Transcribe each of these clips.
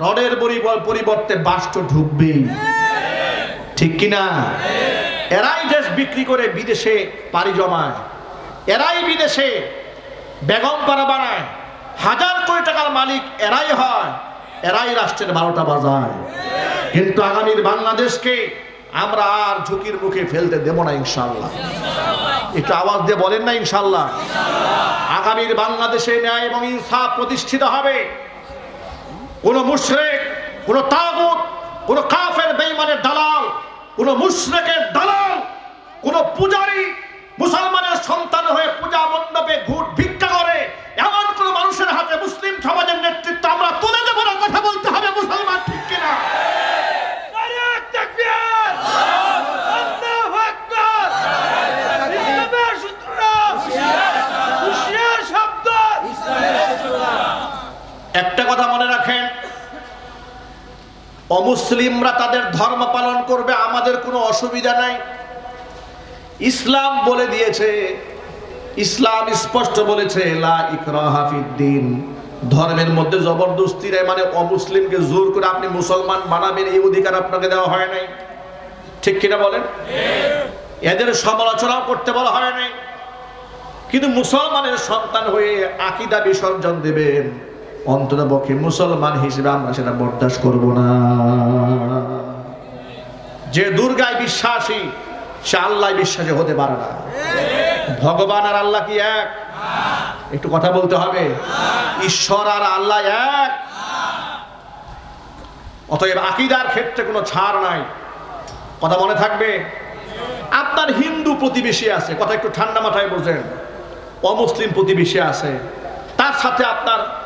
রডের পরিব- পরিবর্তে বাস্ট ঢুকবে। ঠিক কিনা? এরাই দেশ বিক্রি করে বিদেশে পাড়ি জমায়। এরাই বিদেশে বেগম পাড়া বানায়। হাজার কোটি টাকার মালিক এরাই হয়। এরাই রাষ্ট্রের বারোটা বাজায়। কিন্তু আগামীর বাংলাদেশকে আমরা আর ঝুঁকির মুখে ফেলতে দেব না ইনশাল্লাহ একটু আওয়াজ দিয়ে বলেন না ইনশাল্লাহ আগামীর বাংলাদেশে ন্যায় এবং ইনসাফ প্রতিষ্ঠিত হবে। কোন মুশরেক কোন তাগুত কোন কাফের বেইমানের দালাল কোন মুশরেকের দালাল কোন পূজারী মুসলমানের সন্তান হয়ে পূজা মণ্ডপে ঘুট ভিক্ষা করে এমন কোন মানুষের হাতে মুসলিম সমাজের নেতৃত্ব আমরা তুলে দেবো না কথা বলতে হবে মুসলমান ঠিক কিনা? একটা কথা মনে রাখেন অমুসলিমরা তাদের ধর্ম পালন করবে, আমাদের কোনো অসুবিধা নাই। ইসলাম বলে দিয়েছে, ইসলাম স্পষ্ট বলেছে ধর্মের মধ্যে জবরদস্তি নেই মানে অমুসলিমকে জোর করে আপনি মুসলমান বানাবেন, এই অধিকার আপনাকে দেওয়া হয় নাই। ঠিক কিনা বলেন? এদের সমালোচনাও করতে বলা হয় নাই। কিন্তু মুসলমানের সন্তান হয়ে আকিদা বিসর্জন দেবেন। অন্তত পক্ষে মুসলমান হিসেবে আমরা সেটা বরদাস্ত করব না। যে দুর্গায় বিশ্বাসী, সে আল্লাহ বিশ্বাসী হতে পারে না। ভগবান আর আল্লাহ কি এক? একটু কথা বলতে হবে। ঈশ্বর আর আল্লাহ এক। অতএব আকিদার ক্ষেত্রে কোনো ছাড় নাই। কথা মনে থাকবে? আপনার হিন্দু প্রতিবেশী আছে, কথা একটু ঠান্ডা মাথায় বোঝেন অমুসলিম প্রতিবেশী আছে। তার সাথে আপনার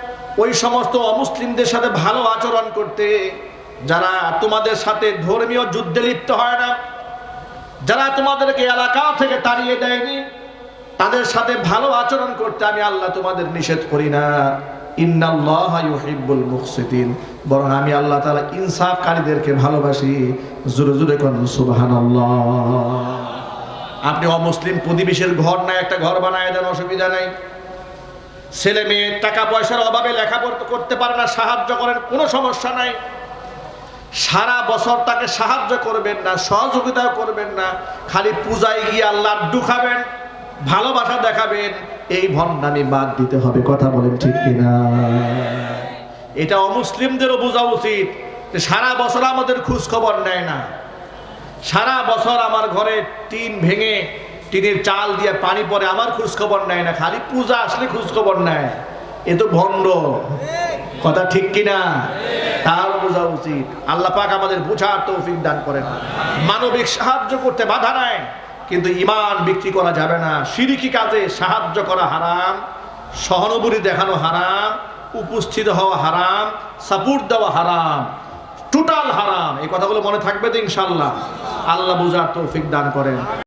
ওই সমস্ত অমুসলিমদের সাথে ভালো আচরণ করতে যারা তোমাদের সাথে ধর্মীয় যুদ্ধে লিপ্ত হয় না, যারা তোমাদেরকে এলাকা থেকে তাড়িয়ে দেয়নি, তাদের সাথে ভালো আচরণ করতে আমি আল্লাহ তোমাদের নিষেধ করি না। বরং আমি আল্লাহ ইনসাফকারীদেরকে ভালোবাসি। আপনি অমুসলিম প্রতিবেশীর ঘর নাই, একটা ঘর বানায় দেন, অসুবিধা নাই। ছেলে মেয়ে টাকা পয়সার অভাবে লেখাপড়া করতে পারে না, সাহায্য করেন কোনো সমস্যা নাই। সারা বছর তাকে সাহায্য করবেন না, সহযোগিতাও করবেন না, খালি পূজায় গিয়ে আল্লাহ খাবেন ভালোবাসা দেখাবেন, এই ভণ্ডামি বাদ দিতে হবে, কথা বলেন ঠিক কিনা? এটা অমুসলিমদেরও বোঝা উচিত সারা বছর আমাদের খোঁজ খবর নেয় না। সারা বছর আমার ঘরে টিন ভেঙে টিনের চাল দিয়ে পানি পরে আমার খোঁজ খবর নেয় না, খালি পূজা আসলে খোঁজ খবর নেয়। এ তো ভণ্ড। কথা ঠিক কিনা? তার বোঝা উচিত। আল্লাহ পাক আমাদের বোঝার তৌফিক দান করেন। মানবিক সাহায্য করতে বাধা নাই, কিন্তু ইমান বিক্রি করা যাবে না। সিরিকি কাজে সাহায্য করা হারাম, সহানুভূতি দেখানো হারাম, উপস্থিত হওয়া হারাম, সাপোর্ট দেওয়া হারাম, টোটাল হারাম। এই কথাগুলো মনে থাকবে তো ইনশাল্লাহ আল্লাহ বুঝার তৌফিক দান করেন।